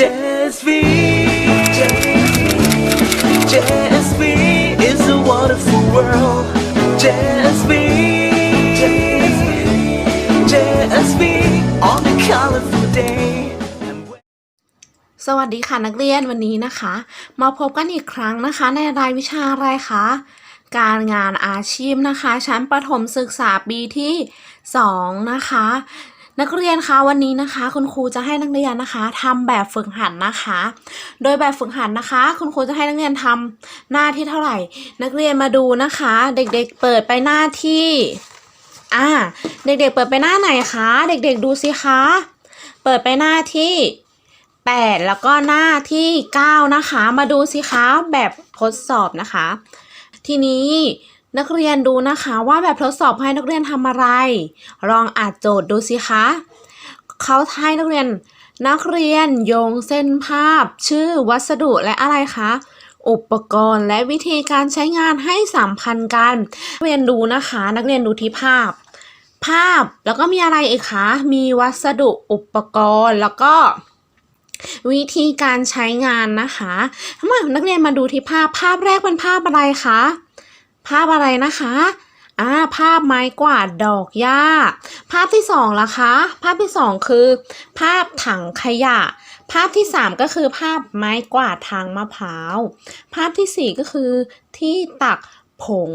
JSV JSV is a wonderful world JSV JSV on a colorful day สวัสดีค่ะนักเรียนวันนี้นะคะ มาพบกันอีกครั้งนะคะ ในรายวิชาอะไรคะการงานอาชีพนะคะ ชั้นประถมศึกษาปีที่ 2 นะคะ นักเรียนคะวันนี้นะคะ คุณครูจะให้นักเรียนนะคะทำแบบฝึกหัดนะคะ โดยแบบฝึกหัดนะคะ คุณครูจะให้นักเรียนทำหน้าที่เท่าไหร่ นักเรียนมาดูนะคะ เด็กๆเปิดไปหน้าที่อ่าเด็กๆเปิดไปหน้าไหนคะ เด็กๆดูสิคะเปิดไปหน้าที่8แล้วก็หน้าที่9นะคะ มาดูสิคะแบบทดสอบนะคะ ทีนี้ นักเรียนดูนะคะว่าแบบทดสอบให้นักเรียนทำอะไร ลองอ่านโจทย์ดูสิคะเขาให้นักเรียน นักเรียนโยงเส้นภาพ ชื่อวัสดุและอะไรคะอุปกรณ์และวิธีการใช้งานให้สัมพันธ์กันนักเรียนดูนะคะ นักเรียนดูที่ภาพ ภาพแล้วก็มีอะไรอีกคะมีวัสดุอุปกรณ์แล้วก็วิธีการใช้งานนะคะมานักเรียนมาดูที่ภาพภาพแรกเป็นภาพอะไรคะ ภาพอะไรนะคะอ่าภาพไม้กวาดดอกหญ้า ภาพที่สองล่ะคะ ภาพที่สองคือ ภาพถังขยะ ภาพที่สามก็คือภาพไม้กวาดทางมะพร้าว ภาพที่สี่ก็คือที่ตัก ผง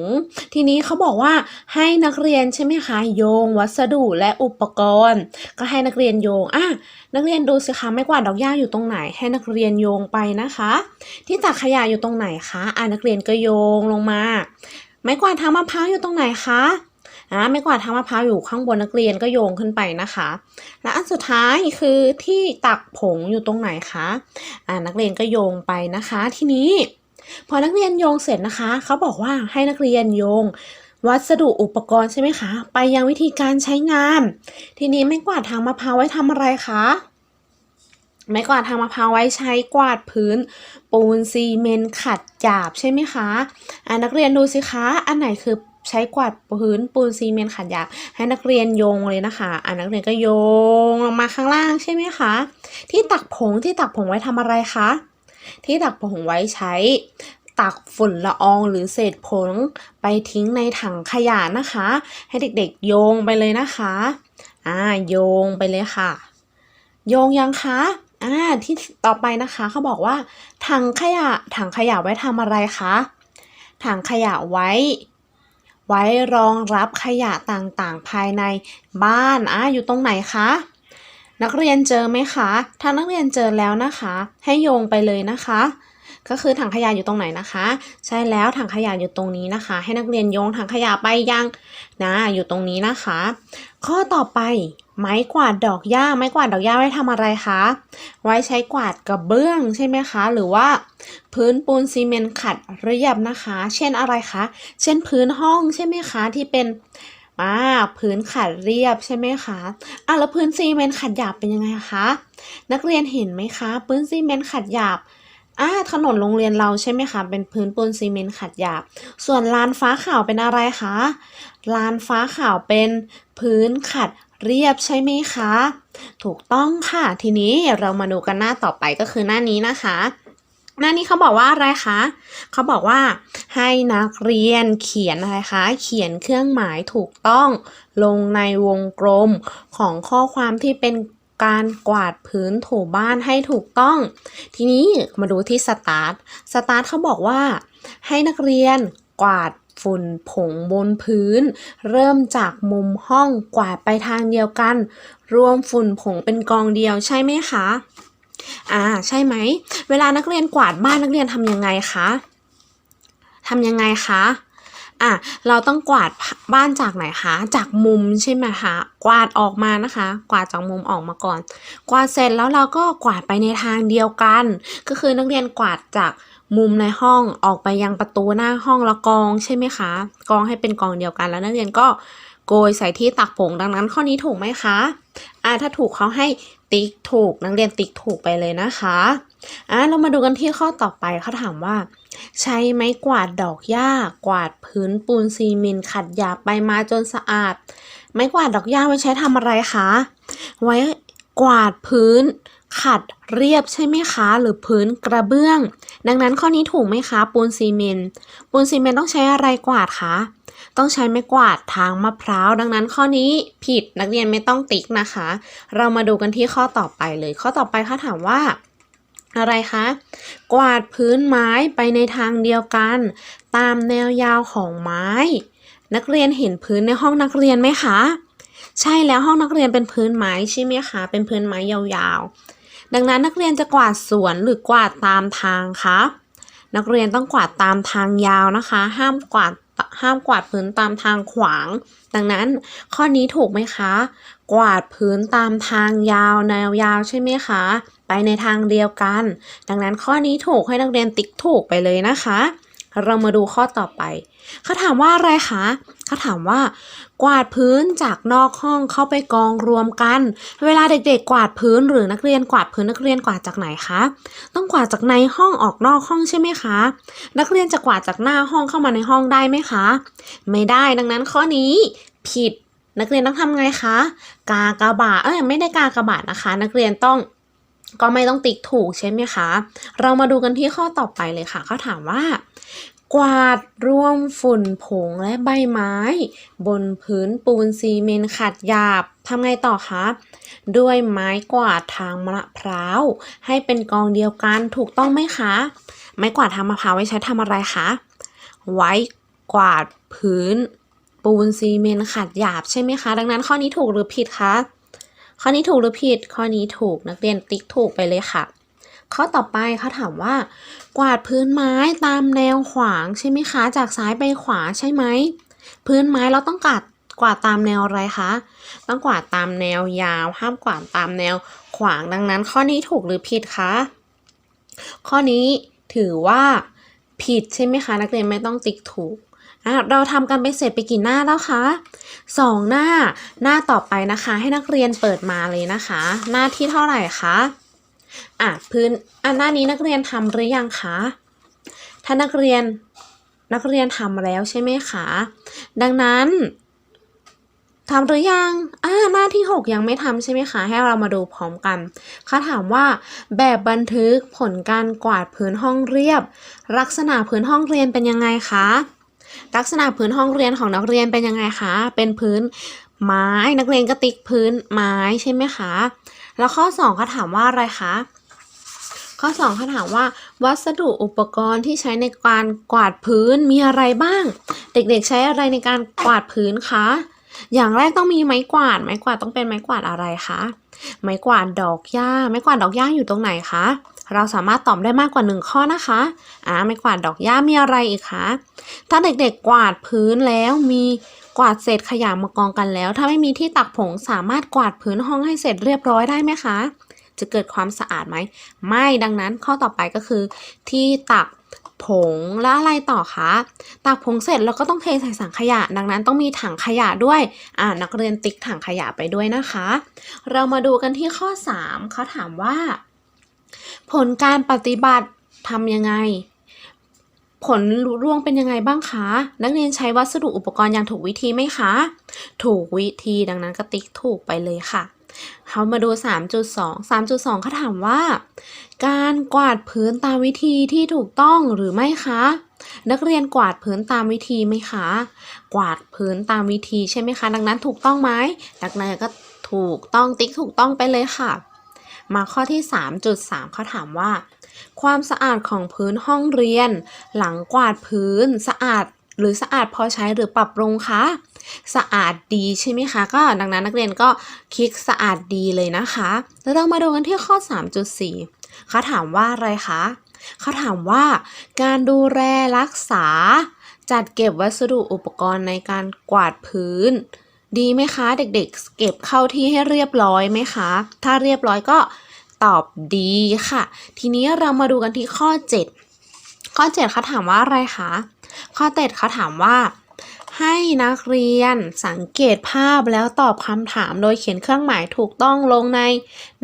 ทีนี้เขาบอกว่าให้นักเรียนใช่ไหมคะโยง วัสดุและอุปกรณ์ ก็ให้นักเรียนโยงอะนักเรียนดูสิคะไม้กวาดดอกหญ้าอยู่ตรงไหน ให้นักเรียนโยงไปนะคะ ที่ตักขยะอยู่ตรงไหนคะอ่านักเรียนก็โยงลงมา ไม้กวาดทางมะพร้าวอยู่ตรงไหนคะอ่าไม้กวาดทางมะพร้าวอยู่ข้างบนนักเรียนก็โยงขึ้นไปนะคะ และอันสุดท้ายคือที่ตักผงอยู่ตรงไหนคะอ่านักเรียนก็โยงไปนะคะ ทีนี้ พอนักเรียนโยงเสร็จนะคะ เขาบอกว่าให้นักเรียนโยง วัสดุอุปกรณ์ใช่ไหมคะ ไปยังวิธีการใช้งาน ทีนี้ไม้กวาดทางมะพร้าวไว้ทำอะไรคะไม้กวาดทางมะพร้าวไว้ใช้กวาดพื้น ปูนซีเมนต์ขัดหยาบใช่ไหมคะอ่านักเรียนดูสิคะอันไหนคือใช้กวาดพื้นปูนซีเมนต์ขัดหยาบให้นักเรียนโยงเลยนะคะอ่านักเรียนก็โยงลงมาข้างล่างใช่ไหมคะ ที่ตักผงที่ตักผงไว้ทำอะไรคะ ที่ตักผงไว้ใช้ ตักฝุ่นละอองหรือเศษผงไปทิ้งในถังขยะนะคะ ให้เด็กๆโยงไปเลยนะคะอ่าโยงไปเลยค่ะ โยงยังคะอ่าที่ต่อไปนะคะเขาบอกว่า ถังขยะถังขยะไว้ทำอะไรคะถังขยะไว้ ไว้รองรับขยะต่างๆ ภายในบ้านอ่าอยู่ตรงไหนคะ นักเรียนเจอไหมคะ ถ้านักเรียนเจอแล้วนะคะ ให้โยงไปเลยนะคะ ก็คือถังขยะอยู่ตรงไหนนะคะ ใช่แล้วถังขยะอยู่ตรงนี้นะคะ ให้นักเรียนโยงถังขยะไปยังนะอยู่ตรงนี้นะคะ ข้อต่อไปไม้กวาดดอกหญ้าไม้กวาดดอกหญ้าไว้ทำอะไรคะ ไว้ใช้กวาดกระเบื้องใช่ไหมคะ หรือว่า พื้นปูนซีเมนต์ขัดเรียบนะคะ เช่นอะไรคะ เช่นพื้นห้องใช่ไหมคะที่เป็น อ่าพื้นขัดเรียบใช่ไหมคะอะแล้วพื้นซีเมนต์ขัดหยาบเป็นยังไงคะนักเรียนเห็นไหมคะ พื้นซีเมนต์ขัดหยาบอ่าถนนโรงเรียนเราใช่ไหมคะเป็นพื้นปูนซีเมนต์ขัดหยาบ ส่วนลานฟ้าขาวเป็นอะไรคะลานฟ้าขาวเป็นพื้นขัดเรียบใช่ไหมคะ ถูกต้องค่ะ ทีนี้เรามาดูกันหน้าต่อไปก็คือหน้านี้นะคะ หน้านี้เขาบอกว่าอะไรคะ เขาบอกว่าให้นักเรียนเขียนอะไรคะ เขียนเครื่องหมายถูกต้องลงในวงกลมของข้อความที่เป็นการกวาดพื้นถูบ้านให้ถูกต้อง ทีนี้มาดูที่สตาร์ท สตาร์ทเขาบอกว่า ให้นักเรียนกวาดฝุ่นผงบนพื้น เริ่มจากมุมห้องกวาดไปทางเดียวกัน รวมฝุ่นผงเป็นกองเดียวใช่ไหมคะ อ่าใช่ไหม เวลานักเรียนกวาดบ้านนักเรียนทำยังไงคะทำยังไงคะอะเราต้องกวาดบ้านจากไหนคะจากมุมใช่ไหมคะกวาดออกมานะคะ กวาดจากมุมออกมาก่อน กวาดเสร็จแล้วเราก็กวาดไปในทางเดียวกัน ก็คือนักเรียนกวาดจากมุมในห้องออกไปยังประตูหน้าห้องแล้วกองใช่ไหมคะกองให้เป็นกองเดียวกัน แล้วนักเรียนก็โกยใส่ที่ตักผงดังนั้นข้อนี้ถูกไหมคะอ่าถ้าถูกเขาให้ ติ๊กถูกนักเรียนติ๊กถูกไปเลยนะคะอะเรามาดูกันที่ข้อต่อไปเขาถามว่า ใช้ไม้กวาดดอกหญ้ากวาดพื้นปูนซีเมนต์ขัดหยาบไปมาจนสะอาด ไม้กวาดดอกหญ้าไว้ใช้ทำอะไรคะไว้กวาดพื้น ขัดเรียบใช่ไหมคะ หรือพื้นกระเบื้อง ดังนั้นข้อนี้ถูกไหมคะ ปูนซีเมนต์ปูนซีเมนต์ต้องใช้อะไรกวาดคะ ต้องใช้ไม้กวาดทางมะพร้าว ดังนั้นข้อนี้ผิดนักเรียนไม่ต้องติ๊กนะคะ เรามาดูกันที่ข้อต่อไปเลย ข้อต่อไปเขาถามว่าอะไรคะ กวาดพื้นไม้ไปในทางเดียวกัน ตามแนวยาวของไม้ นักเรียนเห็นพื้นในห้องนักเรียนไหมคะ ใช่แล้วห้องนักเรียนเป็นพื้นไม้ใช่ไหมคะ เป็นพื้นไม้ยาวๆ ดังนั้นนักเรียนจะกวาดสวนหรือกวาดตามทางคะนักเรียนต้องกวาดตามทางยาวนะคะ ห้ามกวาด ห้ามกวาดพื้นตามทางขวาง ดังนั้นข้อนี้ถูกไหมคะ กวาดพื้นตามทางยาวแนวยาวใช่ไหมคะ ไปในทางเดียวกัน ดังนั้นข้อนี้ถูกให้นักเรียนติ๊กถูกไปเลยนะคะ เรามาดูข้อต่อไป เขาถามว่าอะไรคะ เขาถามว่า กวาดพื้นจากนอกห้องเข้าไปกองรวมกัน เวลาเด็กๆ กวาดพื้นหรือนักเรียนกวาดพื้นนักเรียนกวาดจากไหนคะ ต้องกวาดจากในห้องออกนอกห้องใช่ไหมคะ นักเรียนจะกวาดจากหน้าห้องเข้ามาในห้องได้ไหมคะ ไม่ได้ดังนั้นข้อนี้ผิดนักเรียนต้องทำไงคะ กากระบาทเอ้ยไม่ได้กากระบาทนะคะ นักเรียนต้องก็ไม่ต้องติ๊กถูกใช่ไหมคะ เรามาดูกันที่ข้อต่อไปเลยค่ะเขาถามว่า กวาดรวมฝุ่นผงและใบไม้ บนพื้นปูนซีเมนต์ขัดหยาบทำไงต่อคะ ด้วยไม้กวาดทางมะพร้าว ให้เป็นกองเดียวกันถูกต้องไหมคะ ไม้กวาดทางมะพร้าวไว้ใช้ทำอะไรคะ ไว้กวาดพื้นปูนซีเมนต์ขัดหยาบใช่ไหมคะ ดังนั้นข้อนี้ถูกหรือผิดคะ ข้อนี้ถูกหรือผิด ข้อนี้ถูกนักเรียนติ๊กถูกไปเลยค่ะ ข้อต่อไปเขาถามว่า กวาดพื้นไม้ตามแนวขวางใช่ไหมคะ จากซ้ายไปขวาใช่ไหม พื้นไม้เราต้องกวาดกวาดตามแนวอะไรคะ ต้องกวาดตามแนวยาว ห้ามกวาดตามแนวขวางดังนั้น ข้อนี้ถูกหรือผิดคะ ข้อนี้ถือว่าผิดใช่ไหมคะ นักเรียนไม่ต้องติ๊กถูกเราทำกันไปเสร็จไปกี่หน้าแล้วคะสองหน้า หน้าต่อไปนะคะ ให้นักเรียนเปิดมาเลยนะคะ หน้าที่เท่าไหร่คะ อะพื้นอันหน้านี้นักเรียนทำหรือยังคะถ้านักเรียนนักเรียนทำแล้วใช่ไหมคะดังนั้นทำหรือยังอ่าหน้าที่ 6 ยังไม่ทำใช่ไหมคะ ให้เรามาดูพร้อมกันเขาถามว่าแบบบันทึกผลการกวาดพื้นห้องเรียบ ลักษณะพื้นห้องเรียนเป็นยังไงคะ ลักษณะพื้นห้องเรียนของนักเรียนเป็นยังไงคะ เป็นพื้นไม้ นักเรียนก็ติ๊กพื้นไม้ใช่ไหมคะ แล้วข้อ2เขาถามว่าอะไรคะ ข้อ2เขาถามว่า วัสดุอุปกรณ์ที่ใช้ในการกวาดพื้นมีอะไรบ้าง เด็กๆใช้อะไรในการกวาดพื้นคะ อย่างแรกต้องมีไม้กวาด ไม้กวาดต้องเป็นไม้กวาดอะไรคะ ไม้กวาดดอกหญ้า ไม้กวาดดอกหญ้าอยู่ตรงไหนคะ เราสามารถตอบได้มากกว่าหนึ่งข้อนะคะ อ่า ไม้กวาดดอกหญ้ามีอะไรอีกคะ ถ้าเด็กๆกวาดพื้นแล้วมี กวาดเศษขยะมากองกันแล้ว ถ้าไม่มีที่ตักผงสามารถกวาดพื้นห้องให้เสร็จเรียบร้อยได้ไหมคะ จะเกิดความสะอาดไหม ไม่ดังนั้นข้อต่อไปก็คือ ที่ตักผงแล้วอะไรต่อคะตักผงเสร็จเราก็ต้องเทใส่ถังขยะ ดังนั้นต้องมีถังขยะด้วยอ่านักเรียนติ๊กถังขยะไปด้วยนะคะ เรามาดูกันที่ข้อ 3เขาถามว่า ผลการปฏิบัติทำยังไง ผลร่วงเป็นยังไงบ้างคะ นักเรียนใช้วัสดุอุปกรณ์อย่างถูกวิธีไหมคะ ถูกวิธีดังนั้นก็ติ๊กถูกไปเลยค่ะ เขามาดู 3.2 3.2เขาถามว่า การกวาดพื้นตามวิธีที่ถูกต้องหรือไม่คะ นักเรียนกวาดพื้นตามวิธีไหมคะ กวาดพื้นตามวิธีใช่ไหมคะ ดังนั้นถูกต้องไหมนักเรียนก็ถูกต้องติ๊กถูกต้องไปเลยค่ะ มาข้อที่ 3.3เขาถามว่า ความสะอาดของพื้นห้องเรียน หลังกวาดพื้นสะอาดหรือสะอาดพอใช้หรือปรับปรุงคะ สะอาดดีใช่ไหมคะก็ดังนั้นนักเรียนก็คลิกสะอาดดีเลยนะคะ แล้วเรามาดูกันที่ข้อ 3.4เขาถามว่าอะไรคะเขาถามว่า การดูแลรักษา จัดเก็บวัสดุอุปกรณ์ในการกวาดพื้น ดีไหมคะ เด็กๆ เก็บเข้าที่ให้เรียบร้อยไหมคะ ถ้าเรียบร้อยก็ ตอบดีค่ะ ทีนี้เรามาดูกันที่ข้อ 7 ข้อ 7เขาถามว่าอะไรคะ ข้อเจ็ดเขาถามว่า ให้นักเรียนสังเกตภาพแล้วตอบคำถามโดยเขียนเครื่องหมายถูกต้องลงใน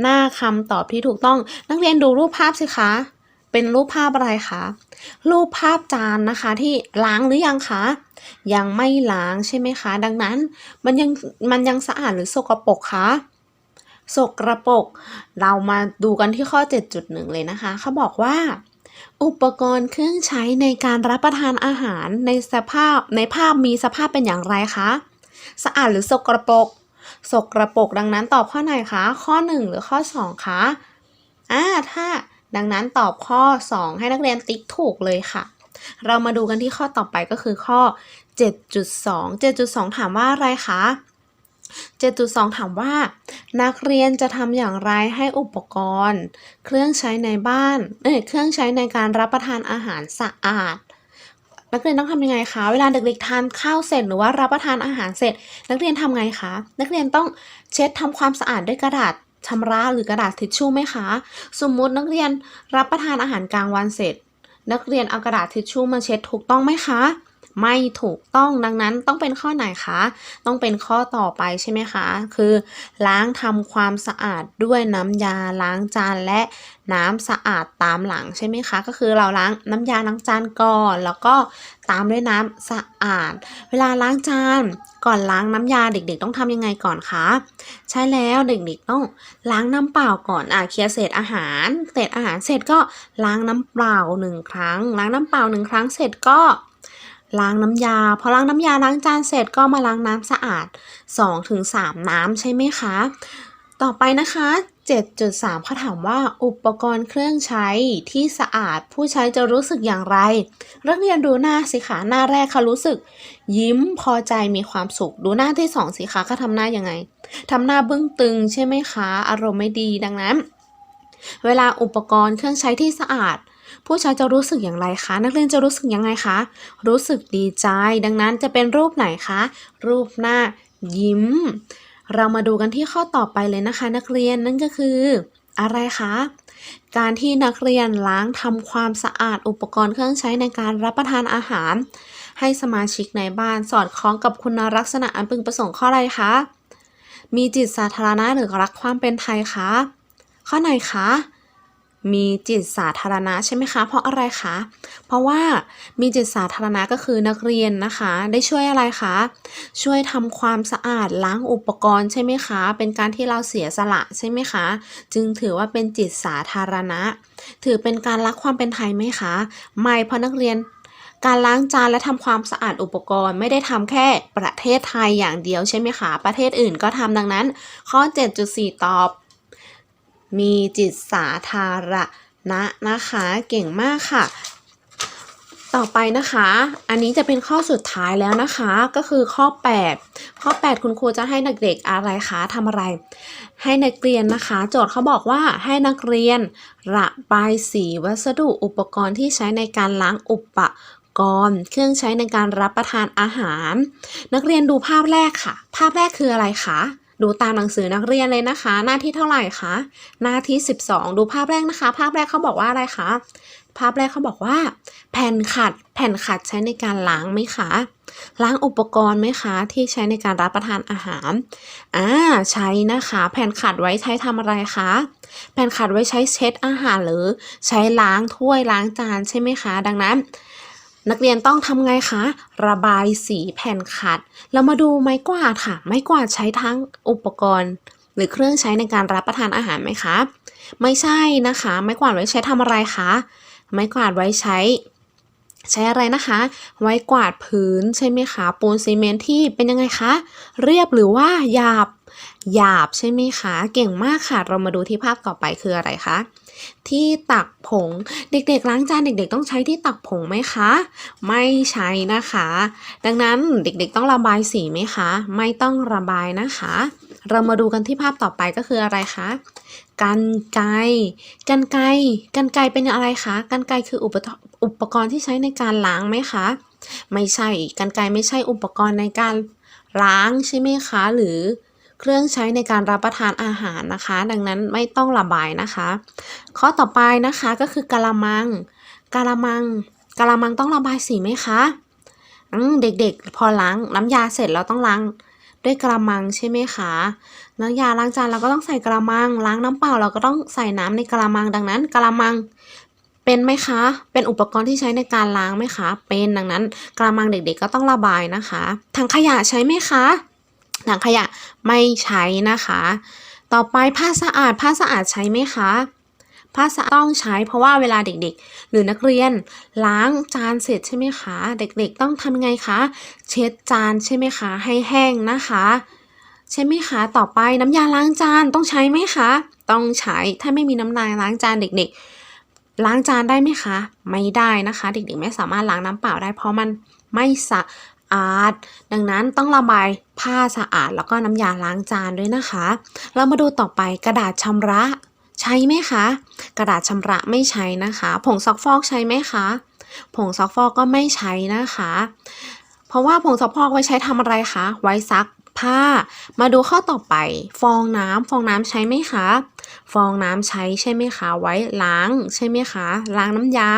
หน้าคำตอบที่ถูกต้อง นักเรียนดูรูปภาพสิคะเป็นรูปภาพอะไรคะ รูปภาพจานนะคะที่ล้างหรือยังคะ ยังไม่ล้างใช่ไหมคะ ดังนั้นมันยังมันยังสะอาดหรือสกปรกคะ สกระปรกเรามาดูกันที่ข้อ 7.1 เลยนะคะ เขาบอกว่า อุปกรณ์เครื่องใช้ในการรับประทานอาหารในสภาพในภาพมีสภาพเป็นอย่างไรคะ สะอาดหรือสกรปรกสกรปรกดังนั้นตอบข้อไหนคะ ข้อ 1 หรือข้อ 2 คะอ่าถ้าดังนั้นตอบข้อ 2 ให้นักเรียนติ๊กถูกเลยค่ะ เรามาดูกันที่ข้อต่อไปก็คือข้อ 7.2 7.2 ถามว่าอะไรคะ 7.2 ถามว่า นักเรียนจะทำอย่างไรให้อุปกรณ์ เครื่องใช้ในบ้านเอ้ยเครื่องใช้ในการรับประทานอาหารสะอาด นักเรียนต้องทำยังไงคะเวลาเด็กๆทานข้าวเสร็จหรือว่ารับประทานอาหารเสร็จ นักเรียนทำไงคะ นักเรียนต้องเช็ดทำความสะอาดด้วยกระดาษชำระหรือกระดาษทิชชู่ไหมคะ สมมุตินักเรียนรับประทานอาหารกลางวันเสร็จ นักเรียนเอากระดาษทิชชู่มาเช็ดถูกต้องไหมคะ ไม่ถูกต้องดังนั้นต้องเป็นข้อไหนคะ ต้องเป็นข้อต่อไปใช่ไหมคะ คือ ล้างทำความสะอาดด้วยน้ำยาล้างจานและน้ำสะอาดตามหลังใช่ไหมคะ ก็คือเราล้างน้ำยาล้างจานก่อน แล้วก็ตามด้วยน้ำสะอาด เวลาล้างจานก่อนล้างน้ำยาเด็กๆ ต้องทำยังไงก่อนคะ ใช่แล้วเด็กๆต้องล้างน้ำเปล่าก่อนอะเคลียร์เศษอาหารเศษอาหารเสร็จก็ล้างน้ำเปล่าหนึ่งครั้ง ล้างน้ำเปล่าหนึ่งครั้งเสร็จก็ ล้างน้ำยา พอล้างน้ำยาล้างจานเสร็จก็มาล้างน้ำสะอาด 2-3 น้ำใช่ไหมคะ ต่อไปนะคะ 7.3เขาถามว่าอุปกรณ์เครื่องใช้ที่สะอาดผู้ใช้จะรู้สึกอย่างไรนักเรียนดูหน้าสิคะหน้าแรกเขารู้สึก ยิ้มพอใจมีความสุข ดูหน้าที่สองสิคะเขาทำหน้ายังไงทำหน้าบึ้งตึงใช่ไหมคะ อารมณ์ไม่ดีดังนั้น เวลาอุปกรณ์เครื่องใช้ที่สะอาด ผู้ใช้จะรู้สึกอย่างไรคะ นักเรียนจะรู้สึกยังไงคะ รู้สึกดีใจ ดังนั้นจะเป็นรูปไหนคะ รูปหน้ายิ้ม เรามาดูกันที่ข้อต่อไปเลยนะคะ นักเรียนนั่นก็คืออะไรคะ การที่นักเรียนล้างทำความสะอาดอุปกรณ์เครื่องใช้ในการรับประทานอาหาร ให้สมาชิกในบ้านสอดคล้องกับคุณลักษณะอันพึงประสงค์ข้ออะไรคะ มีจิตสาธารณะหรือรักความเป็นไทยคะ ข้อไหนคะ มีจิตสาธารณะใช่ไหมคะ เพราะอะไรคะ เพราะว่ามีจิตสาธารณะก็คือนักเรียนนะคะ ได้ช่วยอะไรคะ ช่วยทำความสะอาดล้างอุปกรณ์ใช่ไหมคะ เป็นการที่เราเสียสละใช่ไหมคะ จึงถือว่าเป็นจิตสาธารณะ ถือเป็นการรักความเป็นไทยไหมคะ ไม่เพราะนักเรียนการล้างจานและทำความสะอาดอุปกรณ์ไม่ได้ทำแค่ประเทศไทยอย่างเดียวใช่ไหมคะ ประเทศอื่นก็ทำดังนั้น ข้อ 7.4 ตอบ มีจิตสาธารณะนะคะ เก่งมากค่ะ ต่อไปนะคะ อันนี้จะเป็นข้อสุดท้ายแล้วนะคะ ก็คือข้อ 8 ข้อ 8 คุณครูจะให้นักเด็กอะไรคะทำอะไร ให้นักเรียนนะคะ โจทย์เขาบอกว่าให้นักเรียน ระบายสีวัสดุอุปกรณ์ที่ใช้ในการล้างอุปกรณ์เครื่องใช้ในการรับประทานอาหาร นักเรียนดูภาพแรกค่ะ ภาพแรกคืออะไรคะ ดูตามหนังสือนักเรียนเลยนะคะ หน้าที่เท่าไหร่คะหน้าที่ 12 ดูภาพแรกนะคะ ภาพแรกเขาบอกว่าอะไรคะภาพแรกเขาบอกว่า แผ่นขัด แผ่นขัดใช้ในการล้างไหมคะ ล้างอุปกรณ์ไหมคะ ที่ใช้ในการรับประทานอาหารอ่าใช้นะคะ แผ่นขัดไว้ใช้ทำอะไรคะ แผ่นขัดไว้ใช้เช็ดอาหารหรือใช้ล้างถ้วยล้างจานใช่ไหมคะ ดังนั้น นักเรียนต้องทำไงคะ ระบายสีแผ่นขัด เรามาดูไม้กวาดค่ะ ไม้กวาดใช้ทั้งอุปกรณ์ หรือเครื่องใช้ในการรับประทานอาหารไหมคะ ไม่ใช่นะคะ ไม้กวาดไว้ใช้ทำอะไรคะ ไม้กวาดไว้ใช้ ใช้อะไรนะคะ ไว้กวาดพื้นใช่ไหมคะปูนซีเมนต์ที่เป็นยังไงคะ เรียบหรือว่าหยาบหยาบใช่ไหมคะ เก่งมากค่ะ เรามาดูที่ภาพต่อไปคืออะไรคะ ที่ตักผง เด็กๆล้างจานเด็ก ๆ ต้องใช้ที่ตักผงไหมคะ ไม่ใช้นะคะ ดังนั้นเด็กๆต้องระบายสีไหมคะ ไม่ต้องระบายนะคะ เรามาดูกันที่ภาพต่อไปก็คืออะไรคะกันไกกันไกกันไกเป็นอะไรคะกันไกคืออุปทอุปกรณ์ที่ใช้ในการล้างไหมคะ ไม่ใช่กันไกไม่ใช่อุปกรณ์ในการล้างใช่ไหมคะ หรือ เครื่องใช้ในการรับประทานอาหารนะคะ ดังนั้นไม่ต้องระบายนะคะ ข้อต่อไปนะคะก็คือกะละมังกะละมังกะละมังต้องระบายสีไหมคะอืมเด็กๆ พอล้างน้ำยาเสร็จเราต้องล้างด้วยกระมังใช่ไหมคะน้ำยาล้างจานเราก็ต้องใส่กระมัง ล้างน้ำเปล่าเราก็ต้องใส่น้ำในกระมังดังนั้นกระมังเป็นไหมคะ เป็นอุปกรณ์ที่ใช้ในการล้างไหมคะ เป็นดังนั้นกระมังเด็กๆก็ต้องระบายนะคะ ถังขยะใช้ไหมคะ ถังขยะไม่ใช้นะคะ ต่อไปผ้าสะอาดผ้าสะอาดใช้ไหมคะผ้าสะอาดต้องใช้เพราะว่าเวลาเด็กๆ หรือนักเรียนล้างจานเสร็จใช่ไหมคะ เด็กๆต้องทำไงคะ เช็ดจานใช่ไหมคะ ให้แห้งนะคะ ใช่ไหมคะ ต่อไปน้ำยาล้างจานต้องใช้ไหมคะ ต้องใช้ถ้าไม่มีน้ำยาล้างจานเด็กๆ ล้างจานได้ไหมคะ ไม่ได้นะคะ เด็กๆ ไม่สามารถล้างน้ำเปล่าได้เพราะมันไม่สะ อาด ดังนั้นต้องระบายผ้าสะอาดแล้วก็น้ำยาล้างจานด้วยนะคะ เรามาดูต่อไปกระดาษชำระ ใช้ไหมคะ กระดาษชำระไม่ใช้นะคะ ผงซักฟอกใช้ไหมคะ ผงซักฟอกก็ไม่ใช้นะคะ เพราะว่าผงซักฟอกไว้ใช้ทำอะไรคะ ไว้ซักผ้า มาดูข้อต่อไป ฟองน้ำฟองน้ำใช้ไหมคะ ฟองน้ำใช้ใช่ไหมคะ ไว้ล้างใช่ไหมคะ ล้างน้ำยา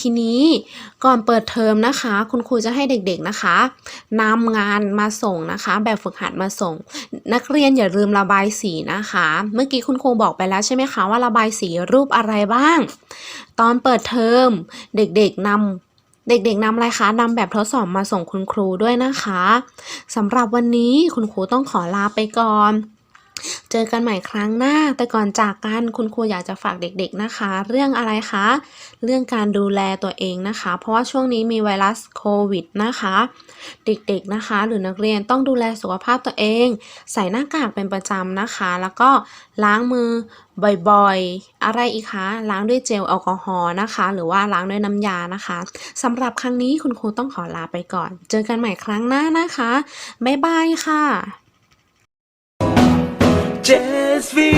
ทีนี้ก่อนเปิดเทอมนะคะ คุณครูจะให้เด็กๆนะคะนำงานมาส่งนะคะ แบบฝึกหัดมาส่ง นักเรียนอย่าลืมระบายสีนะคะ เมื่อกี้คุณครูบอกไปแล้วใช่ไหมคะว่าระบายสีรูปอะไรบ้าง ตอนเปิดเทอมเด็กๆนำเด็กๆนำอะไรคะนำแบบทดสอบมาส่งคุณครูด้วยนะคะสำหรับวันนี้คุณครูต้องขอลาไปก่อน เจอกันใหม่ครั้งหน้า แต่ก่อนจากกันคุณครูอยากจะฝากเด็กๆนะคะ เรื่องอะไรคะ เรื่องการดูแลตัวเองนะคะ เพราะว่าช่วงนี้มีไวรัสโควิดนะคะ เด็กๆนะคะ หรือนักเรียนต้องดูแลสุขภาพตัวเอง ใส่หน้ากากเป็นประจำนะคะ แล้วก็ล้างมือบ่อยๆ อะไรอีกคะ ล้างด้วยเจลแอลกอฮอล์นะคะ หรือว่าล้างด้วยน้ำยานะคะสำหรับครั้งนี้คุณครูต้องขอลาไปก่อน เจอกันใหม่ครั้งหน้านะคะ บ๊ายบายค่ะ Just be,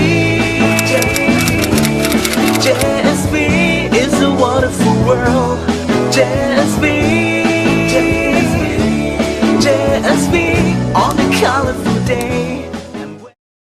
just be is a wonderful world. Just be, on the color.